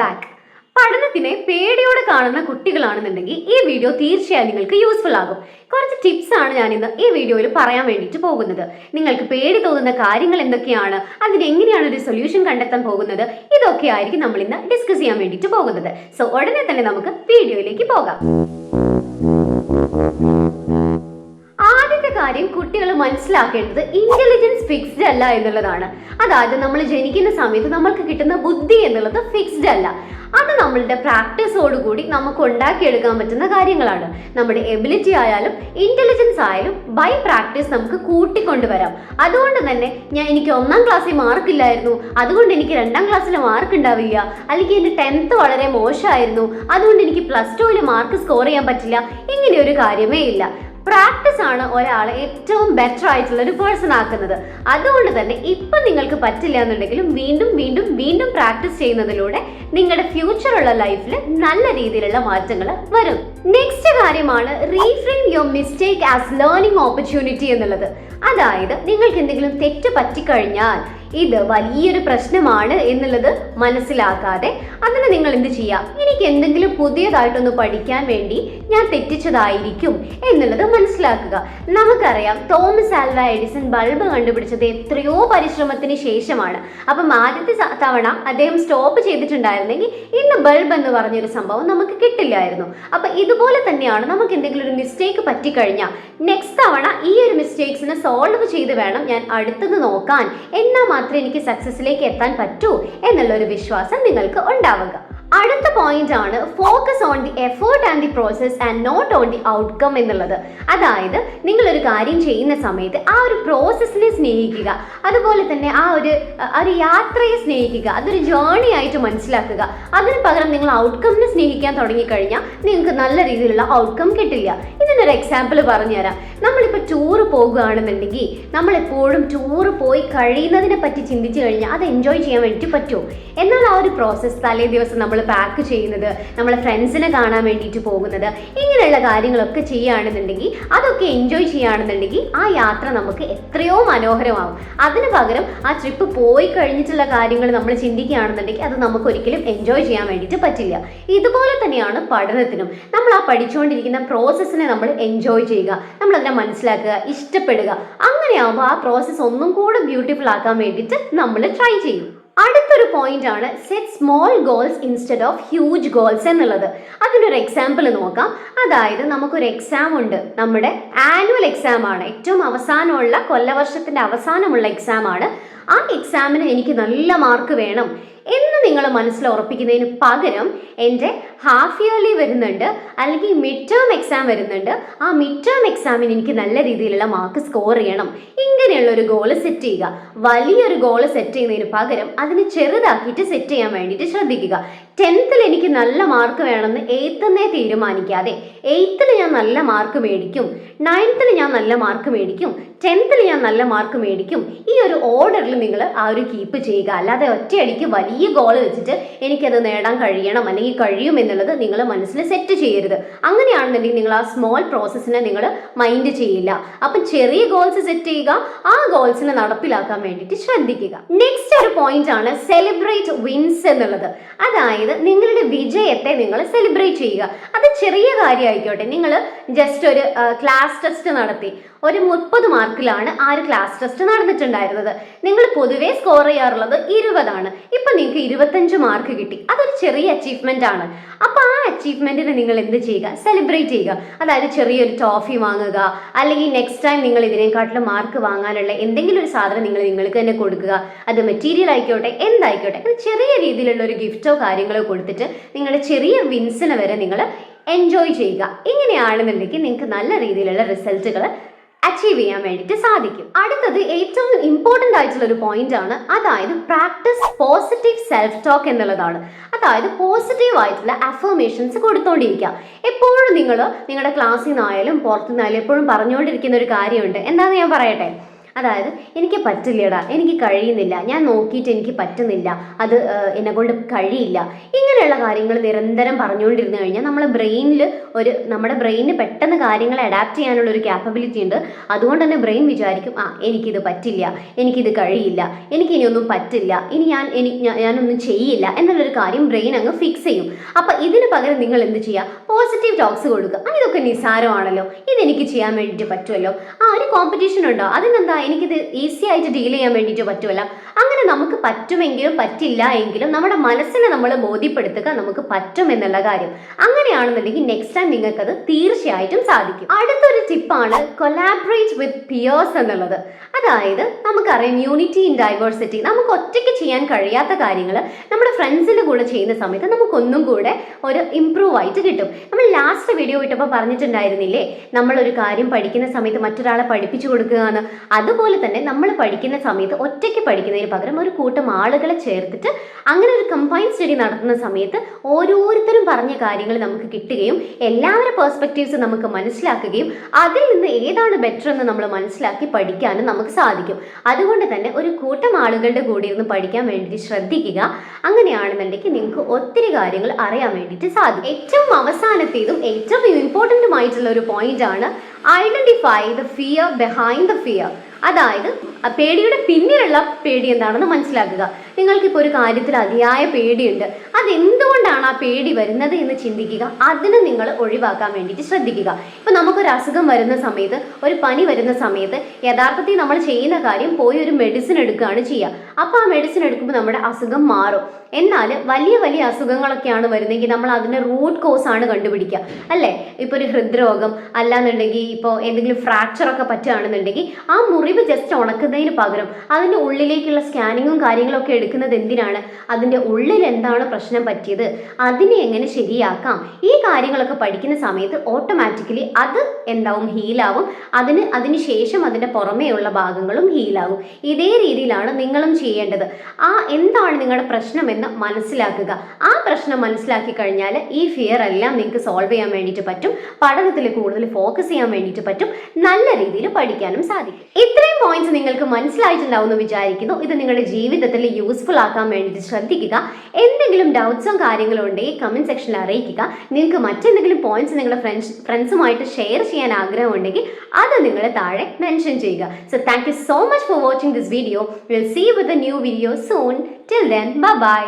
Back പഠനത്തിനെ പേടിയോടെ കാണുന്ന കുട്ടികളാണെന്നുണ്ടെങ്കിൽ ഈ വീഡിയോ തീർച്ചയായും നിങ്ങൾക്ക് യൂസ്ഫുൾ ആകും. കുറച്ച് ടിപ്സ് ആണ് ഞാൻ ഇന്ന് ഈ വീഡിയോയിൽ പറയാൻ വേണ്ടിയിട്ട് പോകുന്നത്. നിങ്ങൾക്ക് പേടി തോന്നുന്ന കാര്യങ്ങൾ എന്തൊക്കെയാണ്? അതിന് എങ്ങനെയാണ് ഒരു സൊല്യൂഷൻ കണ്ടെത്താൻ പോകുന്നത്? ഇതൊക്കെ ആയിരിക്കും നമ്മൾ ഇന്ന് ഡിസ്കസ് ചെയ്യാൻ വേണ്ടിയിട്ട് പോകുന്നത്. സോ ഉടനെ തന്നെ നമുക്ക് വീഡിയോയിലേക്ക് പോകാം. മനസ്സിലാക്കേണ്ടത് ഇന്റലിജൻസ് ഫിക്സ്ഡ് അല്ല എന്നുള്ളതാണ്. അതായത് നമ്മൾ ജനിക്കുന്ന സമയത്ത് നമ്മൾക്ക് കിട്ടുന്ന ബുദ്ധി എന്നുള്ളത് ഫിക്സ്ഡ് അല്ല. അത് നമ്മളുടെ പ്രാക്ടീസോടുകൂടി നമുക്ക് ഉണ്ടാക്കിയെടുക്കാൻ പറ്റുന്ന കാര്യങ്ങളാണ്. നമ്മുടെ എബിലിറ്റി ആയാലും ഇന്റലിജൻസ് ആയാലും ബൈ പ്രാക്ടീസ് നമുക്ക് കൂട്ടിക്കൊണ്ടുവരാം. അതുകൊണ്ട് തന്നെ ഞാൻ എനിക്ക് ഒന്നാം ക്ലാസ്സിൽ മാർക്കില്ലായിരുന്നു അതുകൊണ്ട് എനിക്ക് രണ്ടാം ക്ലാസ്സിൽ മാർക്ക് ഉണ്ടാവില്ല. അല്ലെങ്കിൽ എന്റെ ടെൻത്ത് വളരെ മോശമായിരുന്നു. അതുകൊണ്ട് എനിക്ക് പ്ലസ് ടുവിൽ മാർക്ക് സ്കോർ ചെയ്യാൻ പറ്റില്ല. ഇങ്ങനെ ഒരു കാര്യമേ ഇല്ല. പ്രാക്ടീസ് ആണ് ഒരാളെ ഏറ്റവും ബെറ്റർ ആയിട്ടുള്ള ഒരു പേഴ്സൺ ആക്കുന്നത്. അതുകൊണ്ട് തന്നെ ഇപ്പം നിങ്ങൾക്ക് പറ്റില്ല എന്നുണ്ടെങ്കിലും വീണ്ടും വീണ്ടും വീണ്ടും പ്രാക്ടീസ് ചെയ്യുന്നതിലൂടെ നിങ്ങളുടെ ഫ്യൂച്ചറുള്ള ലൈഫിൽ നല്ല രീതിയിലുള്ള മാറ്റങ്ങൾ വരും. നെക്സ്റ്റ് കാര്യമാണ് reframe your mistake as learning opportunity എന്നുള്ളത്. അതായത് നിങ്ങൾക്ക് എന്തെങ്കിലും തെറ്റ് പറ്റിക്കഴിഞ്ഞാൽ ഇത് വലിയൊരു പ്രശ്നമാണ് എന്നുള്ളത് മനസ്സിലാക്കാതെ അതിന് നിങ്ങൾ എന്ത് ചെയ്യാം? എനിക്ക് എന്തെങ്കിലും പുതിയതായിട്ടൊന്ന് പഠിക്കാൻ വേണ്ടി ഞാൻ തെറ്റിച്ചതായിരിക്കും എന്നുള്ളത് മനസ്സിലാക്കുക. നമുക്കറിയാം തോമസ് ആൽവ എഡിസൺ ബൾബ് കണ്ടുപിടിച്ചത് എത്രയോ പരിശ്രമത്തിന് ശേഷമാണ്. അപ്പം ആദ്യത്തെ തവണ അദ്ദേഹം സ്റ്റോപ്പ് ചെയ്തിട്ടുണ്ടായിരുന്നെങ്കിൽ ഇന്ന് ബൾബ് എന്ന് പറഞ്ഞൊരു സംഭവം നമുക്ക് കിട്ടില്ലായിരുന്നു. അപ്പം ഇതുപോലെ തന്നെയാണ് നമുക്ക് എന്തെങ്കിലും ഒരു മിസ്റ്റേക്ക് പറ്റിക്കഴിഞ്ഞാൽ നെക്സ്റ്റ് തവണ ഈ ഒരു മിസ്റ്റേക്സിനെ സോൾവ് ചെയ്ത് വേണം ഞാൻ അടുത്തത് നോക്കാൻ. എന്നാൽ മാത്രമേ എനിക്ക് സക്സസ്സിലേക്ക് എത്താൻ പറ്റൂ എന്നുള്ളൊരു വിശ്വാസം നിങ്ങൾക്ക് ഉണ്ടാവുക. അടുത്ത പോയിന്റ് ആണ് focus on the effort and the process and not on the outcome എന്നുള്ളത്. അതായത് നിങ്ങൾ ഒരു കാര്യം ചെയ്യുന്ന സമയത്ത് ആ ഒരു പ്രോസസ്സിനെ സ്നേഹിക്കുക. അതുപോലെ തന്നെ ആ ഒരു ഒരു യാത്രയെ സ്നേഹിക്കുക. അതൊരു ജേണി ആയിട്ട് മനസ്സിലാക്കുക. അതിന് പകരം നിങ്ങൾ ഔട്ട്കമ്മിനെ സ്നേഹിക്കാൻ തുടങ്ങിക്കഴിഞ്ഞാൽ നിങ്ങൾക്ക് നല്ല രീതിയിലുള്ള ഔട്ട്കം കിട്ടില്ല. ഇതിനൊരു എക്സാമ്പിൾ പറഞ്ഞുതരാം. നമ്മളിപ്പോൾ ടൂറ് പോകുകയാണെന്നുണ്ടെങ്കിൽ നമ്മളെപ്പോഴും ടൂറ് പോയി കഴിയുന്നതിനെ പറ്റി ചിന്തിച്ചു കഴിഞ്ഞാൽ അത് എൻജോയ് ചെയ്യാൻ വേണ്ടിയിട്ട് പറ്റുമോ? എന്നാൽ ആ ഒരു പ്രോസസ്സ് തലേ ദിവസം നമ്മൾ പാക്ക് ചെയ്യുന്നത് നമ്മളെ ഫ്രണ്ട്സിനെ കാണാൻ വേണ്ടിയിട്ട് പോകുന്നത് ഇങ്ങനെയുള്ള കാര്യങ്ങളൊക്കെ ചെയ്യുകയാണെന്നുണ്ടെങ്കിൽ അതൊക്കെ എൻജോയ് ചെയ്യുകയാണെന്നുണ്ടെങ്കിൽ ആ യാത്ര നമുക്ക് എത്രയോ മനോഹരമാകും. അതിന് പകരം ആ ട്രിപ്പ് പോയി കഴിഞ്ഞിട്ടുള്ള കാര്യങ്ങൾ നമ്മൾ ചിന്തിക്കുകയാണെന്നുണ്ടെങ്കിൽ അത് നമുക്ക് ഒരിക്കലും എൻജോയ് ചെയ്യാൻ വേണ്ടിയിട്ട് പറ്റില്ല. ഇതുപോലെ തന്നെയാണ് പഠനത്തിനും. നമ്മൾ ആ പഠിച്ചുകൊണ്ടിരിക്കുന്ന പ്രോസസ്സിനെ നമ്മൾ എൻജോയ് ചെയ്യുക നമ്മൾ അതിനെ മനസ്സിലാക്കുക ഇഷ്ടപ്പെടുക. അങ്ങനെയാകുമ്പോൾ ആ പ്രോസസ്സ് ഒന്നും കൂടെ ബ്യൂട്ടിഫുൾ ആക്കാൻ വേണ്ടിയിട്ട് നമ്മൾ ട്രൈ ചെയ്യും. അടുത്തൊരു പോയിന്റ് ആണ് set small goals instead of huge goals എന്നുള്ളത്. അതിന്റെ ഒരു എക്സാമ്പിൾ നോക്കാം. അതായത് നമുക്കൊരു എക്സാം ഉണ്ട്. നമ്മുടെ ആനുവൽ എക്സാം ആണ്. ഏറ്റവും അവസാനമുള്ള കൊല്ലവർഷത്തിന്റെ അവസാനമുള്ള എക്സാം ആണ്. ആ എക്സാമിന് എനിക്ക് നല്ല മാർക്ക് വേണം എന്ന് നിങ്ങൾ മനസ്സിൽ ഉറപ്പിക്കുന്നതിന് പകരം എന്റെ ഹാഫ് ഇയർലി വരുന്നുണ്ട് അല്ലെങ്കിൽ മിഡ് ടേം എക്സാം വരുന്നുണ്ട്. ആ മിഡ് ടേം എക്സാമിന് എനിക്ക് നല്ല രീതിയിലുള്ള മാർക്ക് സ്കോർ ചെയ്യണം. ഇങ്ങനെയുള്ള ഒരു ഗോൾ സെറ്റ് ചെയ്യുക. വലിയൊരു ഗോൾ സെറ്റ് ചെയ്യുന്നതിന് പകരം അതിന് ചെറുതാക്കിയിട്ട് സെറ്റ് ചെയ്യാൻ വേണ്ടിയിട്ട് ശ്രദ്ധിക്കുക. ടെൻത്തിൽ എനിക്ക് നല്ല മാർക്ക് വേണമെന്ന് എയ്ത്തെന്നേ തീരുമാനിക്കാതെ എയ്ത്തിൽ ഞാൻ നല്ല മാർക്ക് മേടിക്കും നയൻത്തിൽ ഞാൻ നല്ല മാർക്ക് മേടിക്കും ടെൻത്തിൽ ഞാൻ നല്ല മാർക്ക് മേടിക്കും. ഈ ഒരു ഓർഡറിൽ നിങ്ങൾ ആ ഒരു കീപ്പ് ചെയ്യുക. അല്ലാതെ ഒറ്റയടിക്ക് വലിയ ഗോൾ വെച്ചിട്ട് എനിക്കത് നേടാൻ കഴിയണം അല്ലെങ്കിൽ കഴിയും എന്നുള്ളത് നിങ്ങൾ മനസ്സിൽ സെറ്റ് ചെയ്യരുത്. അങ്ങനെയാണെന്നുണ്ടെങ്കിൽ നിങ്ങൾ ആ സ്മോൾ പ്രോസസ്സിനെ നിങ്ങൾ മൈൻഡ് ചെയ്യില്ല. അപ്പം ചെറിയ ഗോൾസ് സെറ്റ് ചെയ്യുക ആ ഗോൾസിനെ നടപ്പിലാക്കാൻ വേണ്ടിയിട്ട് ശ്രദ്ധിക്കുക. നെക്സ്റ്റ് ഒരു പോയിന്റ് ആണ് സെലിബ്രേറ്റ് വിൻസ് എന്നുള്ളത്. അതായത് നിങ്ങളുടെ വിജയത്തെ നിങ്ങൾ സെലിബ്രേറ്റ് ചെയ്യുക. അത് ചെറിയ കാര്യമായിക്കോട്ടെ. നിങ്ങൾ ജസ്റ്റ് ഒരു ക്ലാസ് ടെസ്റ്റ് നടത്തി. ഒരു മുപ്പത് മാർക്കിലാണ് ആ ഒരു ക്ലാസ് ടെസ്റ്റ് നടന്നിട്ടുണ്ടായിരുന്നത്. നിങ്ങൾ പൊതുവേ സ്കോർ ചെയ്യാറുള്ളത് ഇരുപതാണ്. ഇപ്പൊ നിങ്ങൾക്ക് ഇരുപത്തഞ്ച് മാർക്ക് കിട്ടി. അതൊരു ചെറിയ അച്ചീവ്മെന്റ് ആണ്. അപ്പൊ ആ അച്ചീവ്മെന്റിന് നിങ്ങൾ എന്ത് ചെയ്യുക? സെലിബ്രേറ്റ് ചെയ്യുക. അതായത് ചെറിയൊരു ട്രോഫി വാങ്ങുക. അല്ലെങ്കിൽ നെക്സ്റ്റ് ടൈം നിങ്ങൾ ഇതിനെക്കാട്ടിലും മാർക്ക് വാങ്ങാനുള്ള എന്തെങ്കിലും ഒരു സാധനം നിങ്ങൾ നിങ്ങൾക്ക് തന്നെ കൊടുക്കുക. അത് മെറ്റീരിയൽ ആയിക്കോട്ടെ എന്തായിക്കോട്ടെ ചെറിയ രീതിയിലുള്ള ഒരു ഗിഫ്റ്റോ കാര്യങ്ങളോ കൊടുത്തിട്ട് നിങ്ങളുടെ ചെറിയ വിൻസിനെ വരെ നിങ്ങൾ എൻജോയ് ചെയ്യുക. ഇങ്ങനെയാണെന്നുണ്ടെങ്കിൽ നിങ്ങൾക്ക് നല്ല രീതിയിലുള്ള റിസൾട്ടുകൾ അച്ചീവ് ചെയ്യാൻ വേണ്ടിയിട്ട് സാധിക്കും. അടുത്തത് ഏറ്റവും ഇമ്പോർട്ടന്റ് ആയിട്ടുള്ള ഒരു പോയിന്റ് ആണ്. അതായത് പ്രാക്ടീസ് പോസിറ്റീവ് സെൽഫ് ടോക്ക് എന്നുള്ളതാണ്. അതായത് പോസിറ്റീവ് ആയിട്ടുള്ള അഫർമേഷൻസ് കൊടുത്തോണ്ടിരിക്കുക എപ്പോഴും നിങ്ങൾ നിങ്ങളുടെ ക്ലാസ്സിൽ നിന്നായാലും പുറത്തുനിന്നായാലും എപ്പോഴും പറഞ്ഞുകൊണ്ടിരിക്കുന്ന ഒരു കാര്യമുണ്ട്. എന്താണെന്ന് ഞാൻ പറയട്ടെ? അതായത് എനിക്ക് പറ്റില്ലടാ എനിക്ക് കഴിയുന്നില്ല ഞാൻ നോക്കിയിട്ട് എനിക്ക് പറ്റുന്നില്ല അത് എന്നെ കൊണ്ട് കഴിയില്ല. ഇങ്ങനെയുള്ള കാര്യങ്ങൾ നിരന്തരം പറഞ്ഞുകൊണ്ടിരുന്നു കഴിഞ്ഞാൽ നമ്മളെ ബ്രെയിനിൽ ഒരു നമ്മുടെ ബ്രെയിനിന് പെട്ടെന്ന് കാര്യങ്ങൾ അഡാപ്റ്റ് ചെയ്യാനുള്ള ഒരു ക്യാപ്പബിലിറ്റി ഉണ്ട്. അതുകൊണ്ട് തന്നെ ബ്രെയിൻ വിചാരിക്കും ആ എനിക്കിത് പറ്റില്ല എനിക്കിത് കഴിയില്ല എനിക്ക് ഇനിയൊന്നും പറ്റില്ല ഇനി ഞാൻ എനിക്ക് ഞാനൊന്നും ചെയ്യില്ല എന്നുള്ളൊരു കാര്യം ബ്രെയിൻ അങ്ങ് ഫിക്സ് ചെയ്യും. അപ്പം ഇതിന് പകരം നിങ്ങൾ എന്ത് ചെയ്യുക? പോസിറ്റീവ് ടോക്സ് കൊടുക്കുക. ഇതൊക്കെ നിസ്സാരമാണല്ലോ. ഇതെനിക്ക് ചെയ്യാൻ വേണ്ടിയിട്ട് പറ്റുമല്ലോ. ആ ഒരു കോമ്പറ്റീഷൻ ഉണ്ടോ? അതിനെന്താ എനിക്കിത് ഈസി ആയിട്ട് ഡീൽ ചെയ്യാൻ വേണ്ടിയിട്ട് പറ്റുമല്ല. അങ്ങനെ നമുക്ക് പറ്റുമെങ്കിലും പറ്റില്ല എങ്കിലും നമ്മുടെ മനസ്സിനെ നമ്മൾ ബോധ്യപ്പെടുത്തുക നമുക്ക് പറ്റും എന്നുള്ള കാര്യം. അങ്ങനെയാണെന്നുണ്ടെങ്കിൽ നെക്സ്റ്റ് ടൈം നിങ്ങൾക്കത് തീർച്ചയായിട്ടും സാധിക്കും. അടുത്തൊരു ടിപ്പാണ് കൊലാബറേറ്റ് വിത്ത് പിയേഴ്സ് എന്നുള്ളത്. അതായത് നമുക്കറിയാം യൂണിറ്റി ഇൻ ഡൈവേഴ്സിറ്റി നമുക്ക് ഒറ്റയ്ക്ക് ചെയ്യാൻ കഴിയാത്ത കാര്യങ്ങൾ നമ്മുടെ ഫ്രണ്ട്സിന്റെ കൂടെ ചെയ്യുന്ന സമയത്ത് നമുക്കൊന്നും കൂടെ ഒരു ഇമ്പ്രൂവ് ആയിട്ട് കിട്ടും. നമ്മൾ ലാസ്റ്റ് വീഡിയോ ഇട്ടപ്പോൾ പറഞ്ഞിട്ടുണ്ടായിരുന്നില്ലേ? നമ്മളൊരു കാര്യം പഠിക്കുന്ന സമയത്ത് മറ്റൊരാളെ പഠിപ്പിച്ചു കൊടുക്കുക എന്ന് അതുപോലെ തന്നെ നമ്മൾ പഠിക്കുന്ന സമയത്ത് ഒറ്റയ്ക്ക് പഠിക്കുന്നതിന് പകരം ഒരു കൂട്ടം ആളുകളെ ചേർത്തിട്ട് അങ്ങനെ ഒരു കമ്പൈൻ സ്റ്റഡി നടത്തുന്ന സമയത്ത് ഓരോരുത്തരും പറഞ്ഞ കാര്യങ്ങൾ നമുക്ക് കിട്ടുകയും എല്ലാവരുടെ പേഴ്സ്പെക്റ്റീവ്സ് നമുക്ക് മനസ്സിലാക്കുകയും അതിൽ നിന്ന് ഏതാണ് ബെറ്റർ എന്ന് നമ്മൾ മനസ്സിലാക്കി പഠിക്കാനും നമുക്ക് സാധിക്കും. അതുകൊണ്ട് തന്നെ ഒരു കൂട്ടം ആളുകളുടെ കൂടെ ഇരുന്ന് പഠിക്കാൻ വേണ്ടിയിട്ട് ശ്രദ്ധിക്കുക. അങ്ങനെയാണെന്നുണ്ടെങ്കിൽ നിങ്ങൾക്ക് ഒത്തിരി കാര്യങ്ങൾ അറിയാൻ വേണ്ടിയിട്ട് സാധിക്കും. ഏറ്റവും അവസാനത്തേതും ഏറ്റവും ഇമ്പോർട്ടന്റുമായിട്ടുള്ള ഒരു പോയിന്റ് ആണ് identify the fear behind the fear അതായത് പേടിയുടെ പിന്നിലുള്ള പേടി എന്താണെന്ന് മനസ്സിലാക്കുക. നിങ്ങൾക്കിപ്പോൾ ഒരു കാര്യത്തിൽ അതിയായ പേടിയുണ്ട്. അതെന്തുകൊണ്ടാണ് ആ പേടി വരുന്നത് എന്ന് ചിന്തിക്കുക. അതിനെ നിങ്ങൾ ഒഴിവാക്കാൻ വേണ്ടിയിട്ട് ശ്രദ്ധിക്കുക. ഇപ്പം നമുക്കൊരു അസുഖം വരുന്ന സമയത്ത് ഒരു പനി വരുന്ന സമയത്ത് യഥാർത്ഥത്തിൽ നമ്മൾ ചെയ്യുന്ന കാര്യം പോയി ഒരു മെഡിസിൻ എടുക്കുകയാണ് ചെയ്യുക. അപ്പോൾ ആ മെഡിസിൻ എടുക്കുമ്പോൾ നമ്മുടെ അസുഖം മാറും. എന്നാൽ വലിയ വലിയ അസുഖങ്ങളൊക്കെയാണ് വരുന്നതെങ്കിൽ നമ്മൾ അതിന്റെ റൂട്ട് കോസ് ആണ് കണ്ടുപിടിക്കുക. അല്ലേ? ഇപ്പോൾ ഒരു ഹൃദ്രോഗം അല്ലാന്നുണ്ടെങ്കിൽ ഇപ്പോൾ എന്തെങ്കിലും ഫ്രാക്ചർ ഒക്കെ പറ്റുകയാണെന്നുണ്ടെങ്കിൽ ആ മുറിവ് ജസ്റ്റ് ഉണക്കുന്നതിന് പകരം അതിന്റെ ഉള്ളിലേക്കുള്ള സ്കാനിങ്ങും കാര്യങ്ങളൊക്കെ എടുക്കുന്നത് എന്തിനാണ്? അതിന്റെ ഉള്ളിൽ എന്താണ് പ്രശ്നം പറ്റിയത്? അതിനെ എങ്ങനെ ശരിയാക്കാം? ഈ കാര്യങ്ങളൊക്കെ പഠിക്കുന്ന സമയത്ത് ഓട്ടോമാറ്റിക്കലി അത് എന്താവും? ഹീലാവും അതിന് അതിന് ശേഷം അതിന്റെ പുറമേയുള്ള ഭാഗങ്ങളും ഹീലാവും ഇതേ രീതിയിലാണ് നിങ്ങളും ചെയ്യേണ്ടത്. ആ എന്താണ് നിങ്ങളുടെ പ്രശ്നമെന്ന് മനസ്സിലാക്കുക. ആ പ്രശ്നം മനസ്സിലാക്കി കഴിഞ്ഞാൽ ഈ ഫിയർ എല്ലാം നിങ്ങൾക്ക് സോൾവ് ചെയ്യാൻ വേണ്ടിയിട്ട് പറ്റും. പഠനത്തിൽ കൂടുതൽ ഫോക്കസ് ചെയ്യാൻ വേണ്ടിയിട്ട് പറ്റും. നല്ല രീതിയിൽ പഠിക്കാനും സാധിക്കും. ഇത്രയും പോയിന്റ്സ് നിങ്ങൾക്ക് മനസ്സിലായിട്ടുണ്ടാവും വിചാരിക്കുന്നു. ഇത് നിങ്ങളുടെ ജീവിതത്തിൽ യൂസ്ഫുൾ ആക്കാൻ വേണ്ടിയിട്ട് ശ്രദ്ധിക്കുക. എന്തെങ്കിലും ഡൗട്ട്സും കാര്യങ്ങളും ഉണ്ടെങ്കിൽ കമന്റ് സെക്ഷനിൽ അറിയിക്കുക. നിങ്ങൾക്ക് മറ്റെന്തെങ്കിലും പോയിന്റ്സ് നിങ്ങളുടെ ഫ്രണ്ട്സ് ഫ്രണ്ട്സുമായിട്ട് ഷെയർ ചെയ്യാൻ ആഗ്രഹമുണ്ടെങ്കിൽ അത് നിങ്ങൾ താഴെ മെൻഷൻ ചെയ്യുക. So thank you so much for watching this video will see with a new video soon till then bye